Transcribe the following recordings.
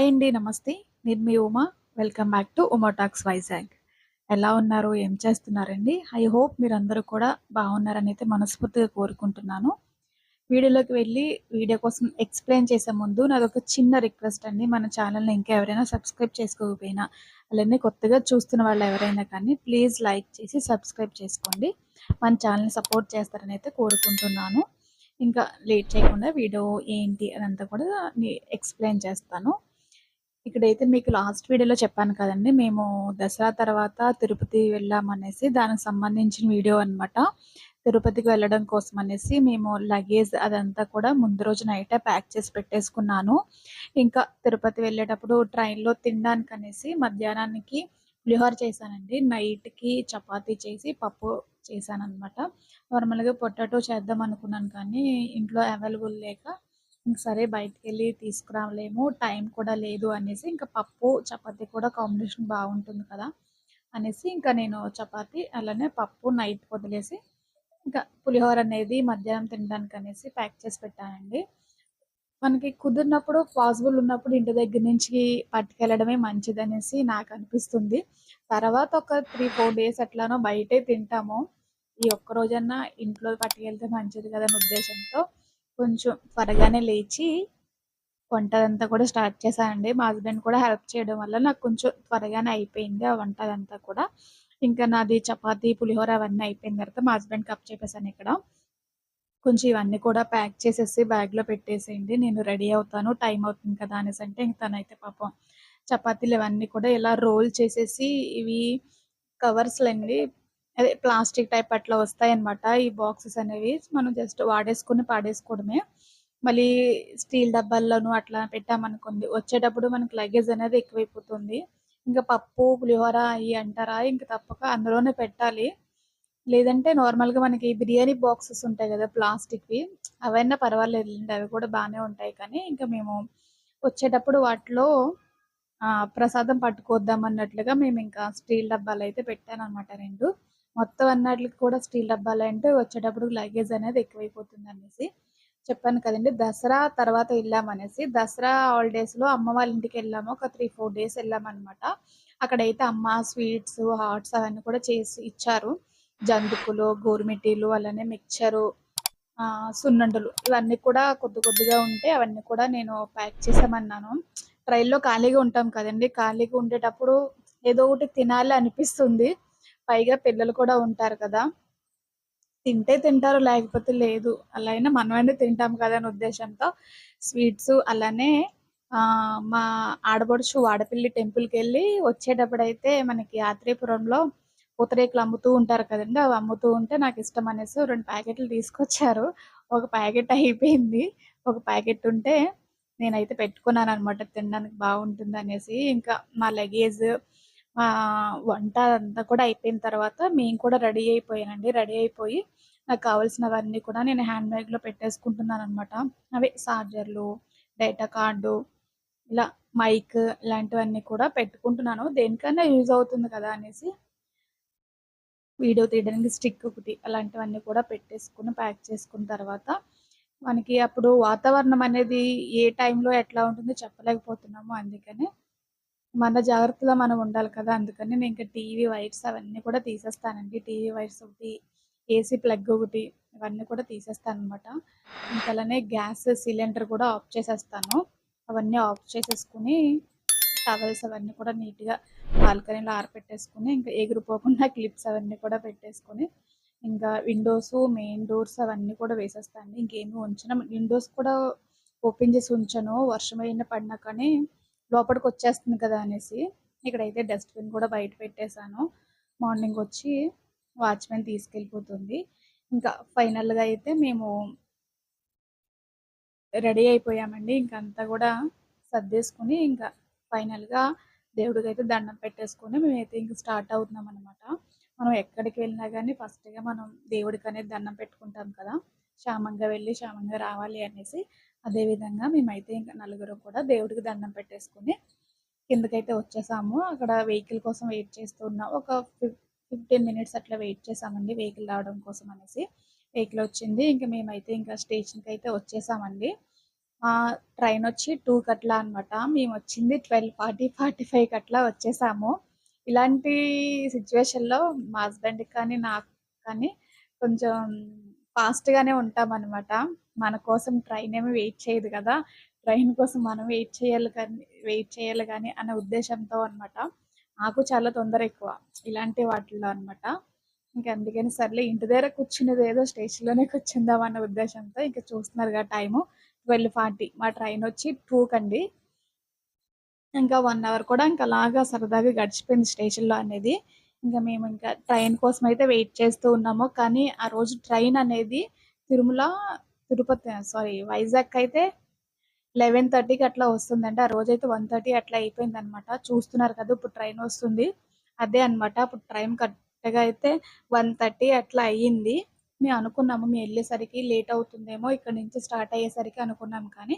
Hi అండి. నమస్తే. నేను మీ Uma. Welcome back to Uma talks Vizag. ఎలా ఉన్నారు? ఏం చేస్తున్నారండి? ఐ హోప్ మీరందరూ కూడా బాగున్నారని అయితే మనస్ఫూర్తిగా కోరుకుంటున్నాను. వీడియోలోకి వెళ్ళి వీడియో కోసం ఎక్స్‌ప్లెయిన్ చేసే ముందు నాదొక చిన్న రిక్వెస్ట్ అండి. మన ఛానల్ని ఇంకా ఎవరైనా సబ్స్క్రైబ్ చేసుకోకపోయినా, అలానే కొత్తగా చూస్తున్న వాళ్ళు ఎవరైనా కానీ ప్లీజ్ లైక్ చేసి సబ్స్క్రైబ్ చేసుకోండి. మన ఛానల్ని సపోర్ట్ చేస్తారని అయితే కోరుకుంటున్నాను. ఇంకా లేట్ చేయకుండా వీడియో ఏంటి అదంతా కూడా ఎక్స్‌ప్లెయిన్ చేస్తాను. ఇక్కడైతే మీకు లాస్ట్ వీడియోలో చెప్పాను కదండి మేము దసరా తర్వాత తిరుపతి వెళ్ళామనేసి దానికి సంబంధించిన వీడియో అనమాట. తిరుపతికి వెళ్ళడం కోసం అనేసి మేము లగేజ్ అదంతా కూడా ముందు రోజు నైటే ప్యాక్ చేసి పెట్టేసుకున్నాను. ఇంకా తిరుపతి వెళ్ళేటప్పుడు ట్రైన్‌లో తినడానికి అనేసి మధ్యాహ్నానికి పులిహోర చేశానండి. నైట్‌కి చపాతీ చేసి పప్పు చేశాను అనమాట నార్మల్‌గా పొటాటో చేద్దాం అనుకున్నాను కానీ ఇంట్లో అవైలబుల్ లేక ఇంక సరే బయటికెళ్ళి తీసుకురాలేము. టైం కూడా లేదు అనేసి ఇంకా పప్పు, చపాతీ కూడా కాంబినేషన్ బాగుంటుంది కదా! అనేసి ఇంకా నేను చపాతీ అలానే పప్పు నైట్ వదిలేసి ఇంకా పులిహోర అనేది మధ్యాహ్నం తినడానికనేసి ప్యాక్ చేసి పెట్టానండి. మనకి కుదిరినప్పుడు పాసిబుల్ ఉన్నప్పుడు ఇంటి దగ్గర నుంచి పట్టుకెళ్ళడమే మంచిదనేసి నాకనిపిస్తుంది. తర్వాత ఒక 3, 4 డేస్ ఎట్లానో బయటే తింటాము. ఈ ఒక్క రోజన్నా ఇంట్లో పట్టుకెళ్తే మంచిది కదా! అనే ఉద్దేశంతో కొంచెం త్వరగానే లేచి వంట అదంతా కూడా స్టార్ట్ చేశానండి. మా హస్బెండ్ కూడా హెల్ప్ చేయడం వల్ల నాకు కొంచెం త్వరగానే అయిపోయింది ఆ వంట అదంతా కూడా. ఇంకా నాది చపాతీ, పులిహోర అవన్నీ అయిపోయిన తర్వాత మా హస్బెండ్‌కి ఇక్కడ కొంచెం ఇవన్నీ కూడా ప్యాక్ చేసేసి బ్యాగ్‌లో పెట్టేసేయండి. నేను రెడీ అవుతాను. టైం అవుతుంది కదా! అనేసి అంటే ఇంక తనైతే పాపం చపాతీలు ఇవన్నీ కూడా ఇలా రోల్ చేసేసి ఇవి కవర్స్లు అండి అదే ప్లాస్టిక్ టైప్ అట్లా వస్తాయన్నమాట. ఈ బాక్సెస్ అనేవి మనం జస్ట్ వాడేసుకొని పాడేసుకోవడమే. మళ్ళీ స్టీల్ డబ్బాల్లోనూ అట్లా పెట్టామనుకోండి వచ్చేటప్పుడు మనకి లగేజ్ అనేది ఎక్కువైపోతుంది. ఇంకా పప్పు, పులిహోర అవి అంటారా ఇంకా తప్పక అందులోనే పెట్టాలి. లేదంటే నార్మల్‌గా మనకి బిర్యానీ బాక్సెస్ ఉంటాయి కదా ప్లాస్టిక్‌వి అవైనా పర్వాలేదులెండి. అవి కూడా బాగానే ఉంటాయి కానీ ఇంకా మేము వచ్చేటప్పుడు వాటిలో ప్రసాదం పట్టుకొద్దాం అన్నట్లుగా మేము ఇంకా స్టీల్ డబ్బాలైతే పెట్టాననమాట 2. మొత్తం అన్నిట్లికి కూడా స్టీల్ డబ్బాలంటే వచ్చేటప్పుడు లగేజ్ అనేది ఎక్కువైపోతుంది అనేసి చెప్పాను కదండి దసరా తర్వాత వెళ్ళామనేసి. దసరా హాలిడేస్‌లో అమ్మ వాళ్ళ ఇంటికి వెళ్ళాము ఒక 3, 4 డేస్ వెళ్ళామన్నమాట అక్కడైతే అమ్మ స్వీట్స్, హాట్స్ అవన్నీ కూడా చేసి ఇచ్చారు. జంతికలు, గోరుమిటీలు అలానే మిక్చరు ఆహ్, సున్నుండలు ఇవన్నీ కూడా కొద్ది కొద్దిగా ఉంటే అవన్నీ కూడా నేను ప్యాక్ చేసామన్నాను ట్రైన్‌లో ఖాళీగా ఉంటాం కదండీ! ఖాళీగా ఉండేటప్పుడు ఏదో ఒకటి తినాలి అనిపిస్తుంది. పైగా పిల్లలు కూడా ఉంటారు కదా! తింటే తింటారు లేకపోతే లేదు. అలా అయినా మనమైనా తింటాం కదా! అనే ఉద్దేశంతో స్వీట్స్ అలానే ఆహ్, మా ఆడపడుచు వాడపల్లి టెంపుల్‌కెళ్ళి వచ్చేటప్పుడైతే మనకి యాత్రిపురంలో పూతరేకులు అమ్ముతూ ఉంటారు కదండీ! అవి అమ్ముతూ ఉంటే నాకు ఇష్టం అనేసి రెండు ప్యాకెట్లు తీసుకొచ్చారు. ఒక ప్యాకెట్ అయిపోయింది. ఒక ప్యాకెట్ ఉంటే నేనైతే పెట్టుకున్నాను అనమాట తినడానికి బాగుంటుంది అనేసి ఇంకా మా లగేజ్ వంట అదంతా కూడా అయిపోయిన తర్వాత మేము కూడా రెడీ అయిపోయానండి. రెడీ అయిపోయి నాకు కావాల్సినవన్నీ కూడా నేను హ్యాండ్ బ్యాగ్‌లో పెట్టేసుకుంటున్నాననమాట. అవే చార్జర్లు, డేటా కార్డు ఇలా మైక్ ఇలాంటివన్నీ కూడా పెట్టుకుంటున్నాను. దేనికైనా యూజ్ అవుతుంది కదా! అనేసి. వీడియో తీయడానికి స్టిక్ ఒకటి అలాంటివన్నీ కూడా పెట్టేసుకొని ప్యాక్ చేసుకున్న తర్వాత మనకి అప్పుడు వాతావరణం అనేది ఏ టైంలో ఎట్లా ఉంటుందో చెప్పలేకపోతున్నాము. అందుకని మన జాగ్రత్తలో మనం ఉండాలి కదా! అందుకని నేను ఇంకా టీవీ వైర్స్ అవన్నీ కూడా తీసేస్తానండి. టీవీ వైర్స్ ఒకటి, ఏసీ ప్లగ్ ఒకటి ఇవన్నీ కూడా తీసేస్తాననమాట. ఇంకా అలానే గ్యాస్ సిలిండర్ కూడా ఆఫ్ చేసేస్తాను. అవన్నీ ఆఫ్ చేసేసుకొని టవల్స్ అవన్నీ కూడా నీట్‌గా బాల్కనీలో ఆరపెట్టేసుకుని ఇంకా ఎగిరిపోకుండా క్లిప్స్ అవన్నీ కూడా పెట్టేసుకొని ఇంకా విండోస్ మెయిన్ డోర్స్ అవన్నీ కూడా వేసేస్తానండి. ఇంకేమి ఉంచను. విండోస్ కూడా ఓపెన్ చేసి ఉంచను. వర్షం అయిన పడినా కానీ లోపలికి వచ్చేస్తుంది కదా! అనేసి. ఇక్కడైతే డస్ట్‌బిన్ కూడా బయట పెట్టేసాను. మార్నింగ్ వచ్చి వాచ్‌మెన్ తీసుకెళ్ళిపోతుంది. ఇంకా ఫైనల్‌గా అయితే మేము రెడీ అయిపోయామండి. ఇంక అంతా కూడా సర్దేసుకొని ఇంకా ఫైనల్‌గా దేవుడికి అయితే దండం పెట్టేసుకొని మేమైతే ఇంక స్టార్ట్ అవుతున్నాం అనమాట మనం ఎక్కడికి వెళ్ళినా కానీ ఫస్ట్‌గా మనం దేవుడికి అనేది దండం పెట్టుకుంటాం కదా! క్షేమంగా వెళ్ళి క్షేమంగా రావాలి అనేసి. అదే విధంగా మేమైతే ఇంకా నలుగురు కూడా దేవుడికి దండం పెట్టేసుకొని కిందకైతే వచ్చేసాము. అక్కడ వెహికల్ కోసం వెయిట్ చేస్తూ ఉన్నాం. ఒక ఫిఫ్ 15 మినిట్స్ అట్లా వెయిట్ చేసామండి వెహికల్ రావడం కోసం అనేసి. వెహికల్ వచ్చింది. ఇంకా మేమైతే ఇంకా స్టేషన్కి అయితే వచ్చేసామండి. ట్రైన్ వచ్చి టూ కట్లా అనమాట మేము వచ్చింది ట్వెల్వ్ ఫార్టీ ఫార్టీ ఫైవ్ కట్లా వచ్చేసాము ఇలాంటి సిచ్యువేషన్లో మా హస్బెండ్కి కానీ నాకు కానీ కొంచెం ఫాస్ట్గానే ఉంటాం అనమాట మన కోసం ట్రైన్ ఏమి వెయిట్ చేయదు కదా. ట్రైన్ కోసం మనం వెయిట్ చేయాలి కానీ వెయిట్ చేయాలి కానీ అనే ఉద్దేశంతో అనమాట నాకు చాలా తొందర ఎక్కువ ఇలాంటి వాటిల్లో అనమాట ఇంకా అందుకని సర్లే ఇంటి దగ్గర కూర్చునేది ఏదో స్టేషన్లోనే కూర్చుందాం అన్న ఉద్దేశంతో ఇంకా చూస్తున్నారు కదా టైము. ట్వెల్వ్ ఫార్టీ మా ట్రైన్ వచ్చి టూకి అండి. ఇంకా వన్ అవర్ కూడా ఇంకా అలాగా సరదాగా గడిచిపోయింది స్టేషన్లో అనేది. ఇంకా మేము ఇంకా ట్రైన్ కోసం అయితే వెయిట్ చేస్తూ ఉన్నాము. కానీ ఆ రోజు ట్రైన్ అనేది తిరుమల తిరుపతి సారీ వైజాగ్ అయితే లెవెన్ థర్టీకి అట్లా వస్తుందంటే ఆ రోజు అయితే వన్ థర్టీ అట్లా అయిపోయింది అనమాట చూస్తున్నారు కదా ఇప్పుడు ట్రైన్ వస్తుంది. అదే అనమాట ఇప్పుడు ట్రైన్ కరెక్ట్గా అయితే వన్ థర్టీ అట్లా అయ్యింది. మేము అనుకున్నాము మేము వెళ్ళేసరికి లేట్ అవుతుందేమో ఇక్కడ నుంచి స్టార్ట్ అయ్యేసరికి అనుకున్నాం కానీ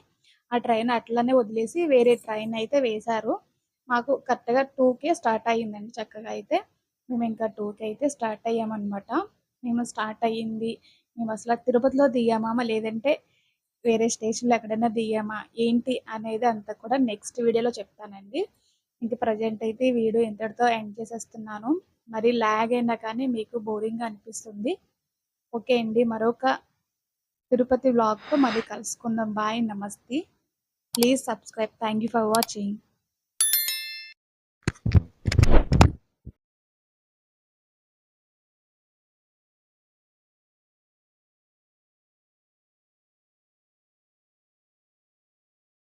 ఆ ట్రైన్ అట్లనే వదిలేసి వేరే ట్రైన్ అయితే వేశారు. మాకు కరెక్ట్గా టూకే స్టార్ట్ అయ్యిందండి చక్కగా అయితే. మేము ఇంకా టూకి అయితే స్టార్ట్ అయ్యామన్నమాట. మేము స్టార్ట్ అయ్యింది. మేము అసలు తిరుపతిలో దిగామా? లేదంటే వేరే స్టేషన్లో ఎక్కడైనా దిగామా? ఏంటి అనేది అంతా కూడా నెక్స్ట్ వీడియోలో చెప్తానండి. ఇంక ప్రజెంట్ అయితే ఈ వీడియో ఇంతటితో ఎండ్ చేసేస్తున్నాను. మరి ల్యాగ్ అయినా కానీ మీకు బోరింగ్ అనిపిస్తుంది. ఓకే అండి. మరొక తిరుపతి వ్లాగ్తో మళ్ళీ కలుసుకుందాం. బాయ్ నమస్తే. Please subscribe thank you for watching